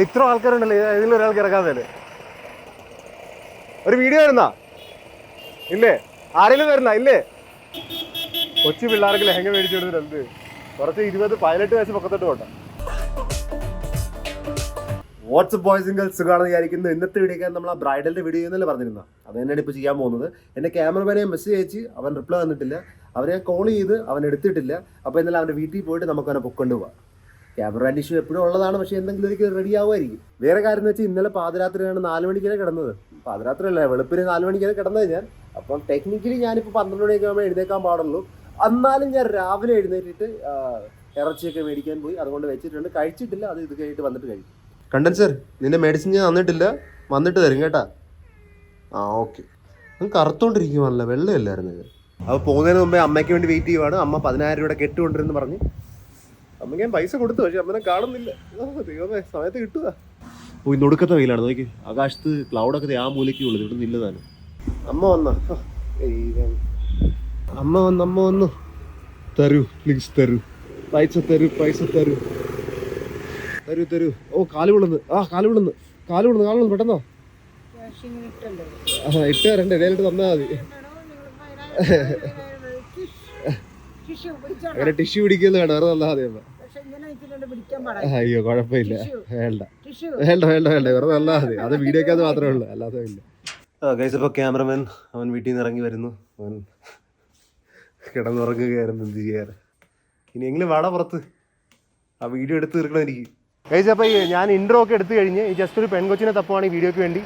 ഇത്ര ആൾക്കാരുണ്ടല്ലോ? ഇതിലൊരാൾക്ക് ഇറങ്ങാതെ ഒരു വീഡിയോ വരുന്ന? ഇല്ലേ? ആരെങ്കിലും വരുന്ന? ഇല്ലേ? കൊച്ചു പിള്ളേർക്ക് ലഹങ്ക മേടിച്ചു കൊടുത്തിട്ടുണ്ട് കുറച്ച് ഇരുപത് പതിനെട്ട് വയസ്സ് പൊക്കത്തോട്ട് പോട്ടെ. വാട്സപ്പ് ബോയ്സ് ഗേൾസ് സുഖമാണെന്ന് വിചാരിക്കുന്നു. ഇന്നത്തെ വീഡിയോ നമ്മൾ ആ ബ്രൈഡലിന്റെ വീഡിയോ എന്നല്ലേ പറഞ്ഞിരുന്ന? അത് തന്നെയാണ് ഇപ്പോൾ ചെയ്യാൻ പോകുന്നത്. എന്റെ ക്യാമറമാനെ മെസ്സേജ് അയച്ച് അവൻ റിപ്ലൈ തന്നിട്ടില്ല. അവനെ കോൾ ചെയ്ത് അവൻ എടുത്തിട്ടില്ല. അപ്പോൾ എന്നാലും അവന്റെ വീട്ടിൽ പോയിട്ട് നമുക്ക് അവനെ പൊക്കൊണ്ട് പോവാം. ക്യാമറ ഇഷ്യൂ എപ്പോഴും ഉള്ളതാണ് പക്ഷേ എന്തെങ്കിലും ഒരിക്കലും റെഡി ആവുമായിരിക്കും. വേറെ കാര്യം എന്ന് വെച്ചാൽ ഇന്നലെ പാതിരാത്രിയാണ് നാല് മണിക്കാണ് കിടന്നത്. പാതിരാത്രി അല്ല വെളുപ്പിന് നാല് മണിക്കാണ് കിടന്നത് ഞാൻ. അപ്പം ടെക്നിക്കലി ഞാനിപ്പോൾ പന്ത്രണ്ട് മണിയൊക്കെ ആകുമ്പോൾ എഴുന്നേക്കാൻ പാടുള്ളൂ. എന്നാലും ഞാൻ രാവിലെ എഴുന്നേറ്റിട്ട് ആ, ഇറച്ചിയൊക്കെ മേടിക്കാൻ പോയി. അതുകൊണ്ട് വെച്ചിട്ടുണ്ട്. കഴിച്ചിട്ടില്ല അത് ഇത് കഴിഞ്ഞിട്ട് വന്നിട്ട് കഴിക്കും. കണ്ടൻ സർ നിന്റെ മെഡിസിൻ ഞാൻ തന്നിട്ടില്ല. വന്നിട്ട് തരും കേട്ടാ. ആ ഓക്കെ കറുത്തോണ്ടിരിക്കുവാണല്ലോ. വെള്ളമില്ലായിരുന്നു അപ്പോൾ പോകുന്നതിന് മുമ്പേ അമ്മയ്ക്ക് വേണ്ടി വെയിറ്റ് ചെയ്യുവാണ്. അമ്മ പതിനായിരം രൂപയുടെ കെട്ടുകൊണ്ടിരുന്ന് പറഞ്ഞ് അമ്മയ്ക്ക് ഞാൻ പൈസ കൊടുത്തു പക്ഷെ അമ്മനെ കാണുന്നില്ല. ഓ, ദൈവമേ സമയത്ത് കിട്ടുക. ഓ ഇന്ന് ഒടുക്കത്തെ വെയിലാണ്. നോക്കി ആകാശത്ത് ക്ലൗഡൊക്കെ ആ മൂലയ്ക്ക് ഉള്ളത്. ഇവിടെ നില്ലതാണ് അമ്മ വന്ന? അമ്മ വന്ന് അമ്മ വന്നു. തരൂ പ്ലീസ് തരൂ. പൈസ തരൂ പൈസ തരൂ. തരൂ തരൂ. ഓ കാൽ വിളന്ന്. ആ കാൽ വിളന്ന്. കാൽ വിളന്ന് കാൽ വിളുന്ന്. പെട്ടെന്നോ? ആ ഇട്ട് തരണ്ടേ നേരിട്ട് തന്നാ മതി. അങ്ങനെ ടിഷ്യൂ പിടിക്കുന്നത് വേണം വേറെ തന്നാ മതി അമ്മ. അയ്യോ കുഴപ്പമില്ല. വേണ്ട. വേണ്ട വേണ്ട വേണ്ട. വെറുതെ അല്ലാ മതി. അത് വീഡിയോക്കകത്ത് മാത്രമേ ഉള്ളൂ. അല്ലാതെ ഇല്ല. ഗൈസ് ഇപ്പോൾ ക്യാമറമാൻ അവൻ വീട്ടിൽ നിന്ന് ഇറങ്ങി വരുന്നു. അവൻ കിടന്നുറങ്ങുകയായിരുന്നു. എന്ത് ചെയ്യാറ് ഇനി എങ്കിലും വാട പുറത്ത്. ആ വീഡിയോ എടുത്ത് തീർക്കണം എനിക്ക്. ഗൈസ് അപ്പോൾ ഈ ഞാൻ ഇൻട്രോ ഒക്കെ എടുത്തു കഴിഞ്ഞ് ഈ ജസ്റ്റ് ഒരു പെൺകൊച്ചിനെ തപ്പുവാണ് ഈ വീഡിയോയ്ക്ക് വേണ്ടി.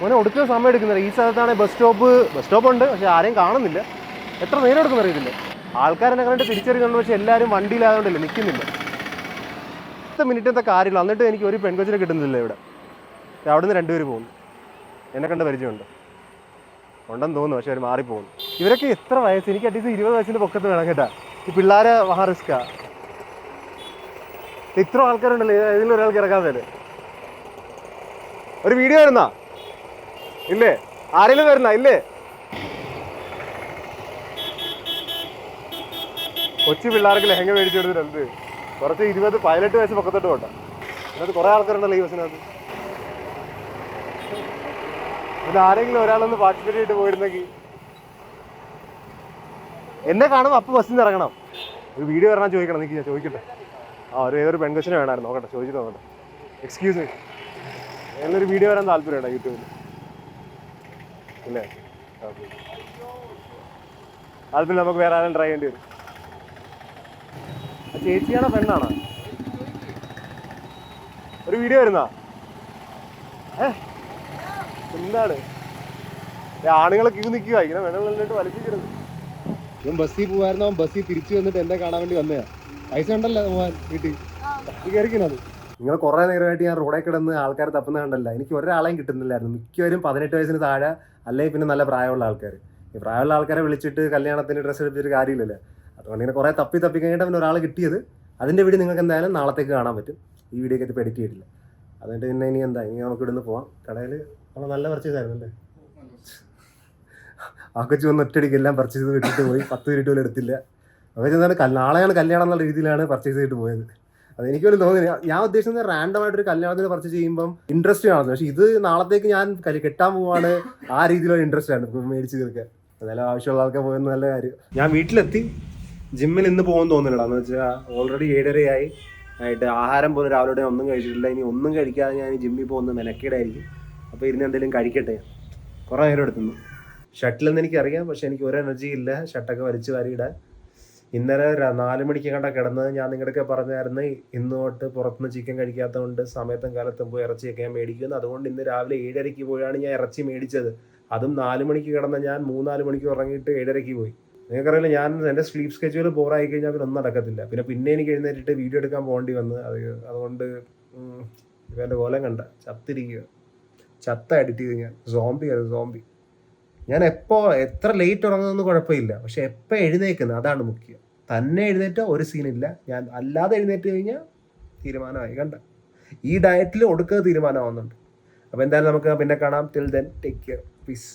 അവനെ ഒടുക്കുന്ന സമയം എടുക്കുന്നത് ഈ സ്ഥലത്താണ് ബസ് സ്റ്റോപ്പ് ബസ് സ്റ്റോപ്പ് ഉണ്ട്. പക്ഷെ ആരെയും കാണുന്നില്ല. എത്ര നേരം എടുക്കുന്ന അറിയത്തില്ല. ആൾക്കാരെന്നെ കണ്ടിട്ട് തിരിച്ചറിയുന്നുണ്ട്. പക്ഷെ എല്ലാവരും വണ്ടിയിലായതുകൊണ്ടല്ലേ നിൽക്കുന്നില്ല. പത്ത് എന്താ കാര്യമില്ല. എന്നിട്ട് എനിക്ക് ഒരു പെൺകൊച്ചിനെ കിട്ടുന്നില്ല ഇവിടെ. അവിടെ നിന്ന് രണ്ടുപേര് പോകുന്നു. എന്നെ കണ്ട പരിചയമുണ്ട്. ഉണ്ടെന്ന് തോന്നുന്നു പക്ഷെ അവർ മാറിപ്പോകുന്നു. ഇവരൊക്കെ എത്ര വയസ്സ്? എനിക്ക് അറ്റ്ലീസ്റ്റ് ഇരുപത് വയസ്സിന്റെ പൊക്കത്ത് വേണം കേട്ടാ. ഈ പിള്ളേരെ മഹാ റിസ്ക്കാ ഇത്ര ആൾക്കാരുണ്ടല്ലോ ഇതിലൊരാൾക്ക് ഇറങ്ങാതെ ഒരു വീഡിയോ വരുന്ന? ഇല്ലേ? ആരെങ്കിലും വരുന്ന? ഇല്ലേ? കൊച്ചു പിള്ളേർക്ക് ലഹങ്ക മേടിച്ചു കൊടുത്തിട്ടുണ്ട്. കുറച്ച് ഇരുപത് പതിനെട്ട് വയസ്സ് പൊക്കത്തോട്ട് പോട്ടെ. അതിനകത്ത് കുറെ ആൾക്കാരുണ്ടല്ലോ ഈ ബസ്സിനകത്ത്. ഇത് ആരെങ്കിലും ഒരാളൊന്ന് പാർട്ടിസിപ്പേറ്റ് ചെയ്തിട്ട് പോയിരുന്നെങ്കിൽ എന്നെ കാണുമ്പോൾ അപ്പൊ ബസ്സിൽ നിന്ന് ഇറങ്ങണം. ഒരു വീഡിയോ വരണം ചോദിക്കണം എനിക്ക് ഞാൻ ചോദിക്കട്ടെ. ആ ഒരു ഏതൊരു പെൺകൊച്ചിനെ വേണമായിരുന്നു നോക്കട്ടെ ചോദിച്ചിട്ട് നോക്കട്ടെ എക്സ്ക്യൂസ് എന്നൊരു വീഡിയോ വരാൻ താല്പര്യമുണ്ടോ യൂട്യൂബിൽ? ഓക്കെ. താല്പര്യം നമുക്ക് വേറെ ആരും ട്രൈ ചെയ്യേണ്ടി വരും. ചേച്ചിയാണോ പെണ്ണാണോ? ഒരു വീഡിയോ വരുന്നാ? ഏ? എന്താണ്? ആണുങ്ങളെ ക്യൂ നിൽക്കുക ഇങ്ങനെ വെള്ളമിട്ട് വലിപ്പിക്കരുത്. ഇവൻ ബസ്സിൽ പോവായിരുന്നു? അവൻ ബസ്സിൽ തിരിച്ചു വന്നിട്ട് എന്നെ കാണാൻ വേണ്ടി വന്നയാ പൈസ ഉണ്ടല്ലോ പോവാൻ വീട്ടിൽ. കയറിക്കണത് നിങ്ങൾ കുറേ നേരമായിട്ട് ഞാൻ റോഡിൽ കിടന്ന് ആൾക്കാർ തപ്പുന്ന കണ്ടല്ല. എനിക്ക് ഒരാളെയും കിട്ടുന്നില്ലായിരുന്നു. മിക്കവരും പതിനെട്ട് വയസ്സിന് താഴെ അല്ലെങ്കിൽ പിന്നെ നല്ല പ്രായമുള്ള ആൾക്കാർ ഈ പ്രായമുള്ള ആൾക്കാരെ വിളിച്ചിട്ട് കല്യാണത്തിന് ഡ്രസ്സ് എടുത്തിട്ട് കാര്യമില്ലല്ലോ. അതുകൊണ്ട് ഇങ്ങനെ കുറേ തപ്പി തപ്പി കഴിഞ്ഞിട്ട് പിന്നെ ഒരാൾ കിട്ടിയത്. അതിന്റെ വീഡിയോ നിങ്ങൾക്ക് എന്തായാലും നാളത്തേക്ക് കാണാൻ പറ്റും. ഈ വീഡിയോക്ക് ഇപ്പോൾ എഡിറ്റ് ചെയ്തിട്ടില്ല. അതുകൊണ്ട് പിന്നെ ഇനി എന്താ ഇനി നമുക്ക് ഇവിടുന്ന് പോവാം. കടയിൽ നമ്മൾ നല്ല പർച്ചേസ് ആയിരുന്നു അല്ലേ? ആ കൊച്ചു വന്ന് ഒറ്റയടിക്ക് എല്ലാം പർച്ചേസ് വിട്ടിട്ട് പോയി. പത്ത് മിനിറ്റ് പോലും എടുത്തില്ല. അപ്പോൾ എന്താണ് നാളെയാണ് കല്യാണം എന്നുള്ള രീതിയിലാണ് പർച്ചേസ് ചെയ്തിട്ട് പോയത്. അത് എനിക്ക് പോലും തോന്നുന്നില്ല ഞാൻ ഉദ്ദേശിച്ചത് റാൻഡം ആയിട്ട് ഒരു കല്യാണത്തിന് പർച്ചേസ് ചെയ്യുമ്പം ഇൻട്രസ്റ്റ് ആണ് പക്ഷേ ഇത് നാളത്തേക്ക് ഞാൻ കെട്ടാൻ പോവാണ്. ആ രീതിയിലുള്ള ഇൻട്രസ്റ്റ് ആണ് മേടിച്ച് തീർക്കാൻ. എന്തായാലും ആവശ്യമുള്ള ആൾക്കാർ പോയെന്ന് നല്ല കാര്യം. ഞാൻ വീട്ടിലെത്തി. ജിമ്മിൽ ഇന്ന് പോകാൻ തോന്നുന്നില്ല. എന്ന് വെച്ചാൽ ഓൾറെഡി ഏഴരയായി. ആയിട്ട് ആഹാരം പോലും രാവിലെ ഒന്നും കഴിച്ചിട്ടില്ല. ഇനി ഒന്നും കഴിക്കാതെ ഞാൻ ജിമ്മിൽ പോകുന്ന മെനക്കേടായിരിക്കും. അപ്പോൾ ഇരുന്ന് എന്തെങ്കിലും കഴിക്കട്ടെ. കുറേ നേരം ഷട്ടിൽ ഷട്ടിലെന്ന് എനിക്കറിയാം. പക്ഷേ എനിക്ക് ഒരു എനർജി ഇല്ല. ഷട്ടൊക്കെ വലിച്ചു വാരിയിടാൻ ഇന്നലെ നാല് മണിക്ക് കണ്ട കിടന്നത് ഞാൻ നിങ്ങളുടെയൊക്കെ പറഞ്ഞായിരുന്നു. ഇന്ന് തൊട്ട് പുറത്തുനിന്ന് ചിക്കൻ കഴിക്കാത്തതുകൊണ്ട് സമയത്തും കാലത്തും പോയി ഇറച്ചിയൊക്കെ ഞാൻ മേടിക്കുന്നു. അതുകൊണ്ട് ഇന്ന് രാവിലെ ഏഴരയ്ക്ക് പോയാണ് ഞാൻ ഇറച്ചി മേടിച്ചത്. അതും നാല് മണിക്ക് കിടന്ന ഞാൻ മൂന്നാൽ മണിക്ക് ഉറങ്ങിയിട്ട് ഏഴരയ്ക്ക് പോയി. നിങ്ങൾക്കറിയില്ല ഞാൻ എന്റെ സ്ലീപ്പ് സ്കെച്ചുകൾ പോറായി കഴിഞ്ഞാൽ പിന്നെ ഒന്നും നടക്കത്തില്ല. പിന്നെ പിന്നെ എനിക്ക് എഴുന്നേറ്റിട്ട് വീഡിയോ എടുക്കാൻ പോകേണ്ടി വന്ന് അത് അതുകൊണ്ട് ഇപ്പം എന്റെ കോലം കണ്ട ചത്തിരിക്കുക ചത്ത എഡിറ്റ് ചെയ്ത് ഞാൻ. സോംബി അത് സോംബി ഞാൻ എപ്പോൾ എത്ര ലേറ്റ് ഉറങ്ങുന്നൊന്നും കുഴപ്പമില്ല. പക്ഷെ എപ്പോൾ എഴുന്നേക്കുന്നത് അതാണ് മുഖ്യം. തന്നെ എഴുന്നേറ്റ ഒരു സീനില്ല ഞാൻ അല്ലാതെ എഴുന്നേറ്റ് കഴിഞ്ഞാൽ തീരുമാനമായി കണ്ട. ഈ ഡയറ്റിൽ ഒടുക്കുക തീരുമാനമാവുന്നുണ്ട്. അപ്പോൾ എന്തായാലും നമുക്ക് പിന്നെ കാണാം. Till then take care peace